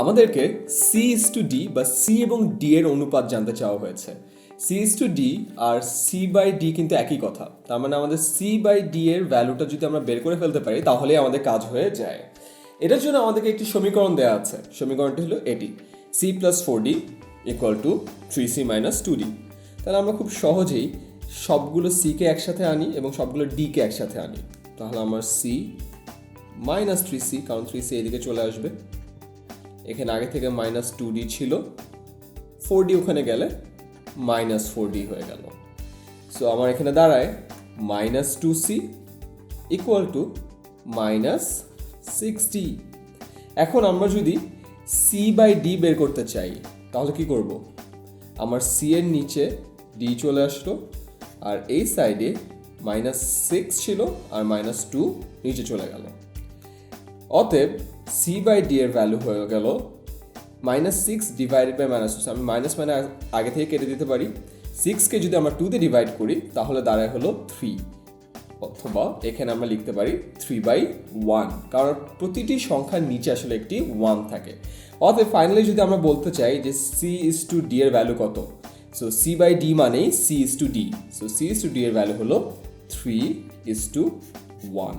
আমাদেরকে C is to D বা C এবং ডি এর অনুপাত জানতে চাওয়া হয়েছে। সি ইস টু ডি আর সি বাই ডি কিন্তু একই কথা। তার মানে আমাদের সি বাই ডি এর ভ্যালুটা যদি আমরা বের করে ফেলতে পারি তাহলেই আমাদের কাজ হয়ে যায়। এটার জন্য আমাদেরকে একটি সমীকরণ দেওয়া আছে। সমীকরণটি হলো এটি C plus four D equal to three C minus two D তাহলে আমরা খুব সহজেই সবগুলো সিকে একসাথে আনি এবং সবগুলো ডিকে একসাথে আনি। তাহলে আমার সি মাইনাস থ্রি সি কারণ থ্রি সি এদিকে চলে আসবে। এখানে আগে থেকে মাইনাস টু ডি ছিল। ফোর ডি ওখানে গেলে মাইনাস ফোর ডি হয়ে গেল। সো আমার এখানে দাঁড়ায় minus two C equal to minus sixty এখন আমরা যদি সি বাই ডি বের করতে চাই, তাহলে কি করব? আমার সি এর নিচে ডি চলে আসলো, আর এই সাইডে মাইনাস সিক্স ছিল, আর মাইনাস টু নিচে চলে গেল। অতএব সি বাই ডি এর ভ্যালু হয়ে গেল minus six divided by minus two আমি মাইনাস মানে আগে থেকে কেটে দিতে পারি। সিক্সকে যদি আমরা টুতে ডিভাইড করি, তাহলে দাঁড়ায় হলো থ্রি অথবা এখানে আমরা লিখতে পারি থ্রি বাই ওয়ান কারণ প্রতিটি সংখ্যার নিচে আসলে একটি ওয়ান থাকে। অতএব ফাইনালি যদি আমরা বলতে চাই যে সি ইস টু ডি এর ভ্যালু কত? সো সি বাই ডি মানেই C is to D so C is to D এর ভ্যালু হলো থ্রি ইস টু ওয়ান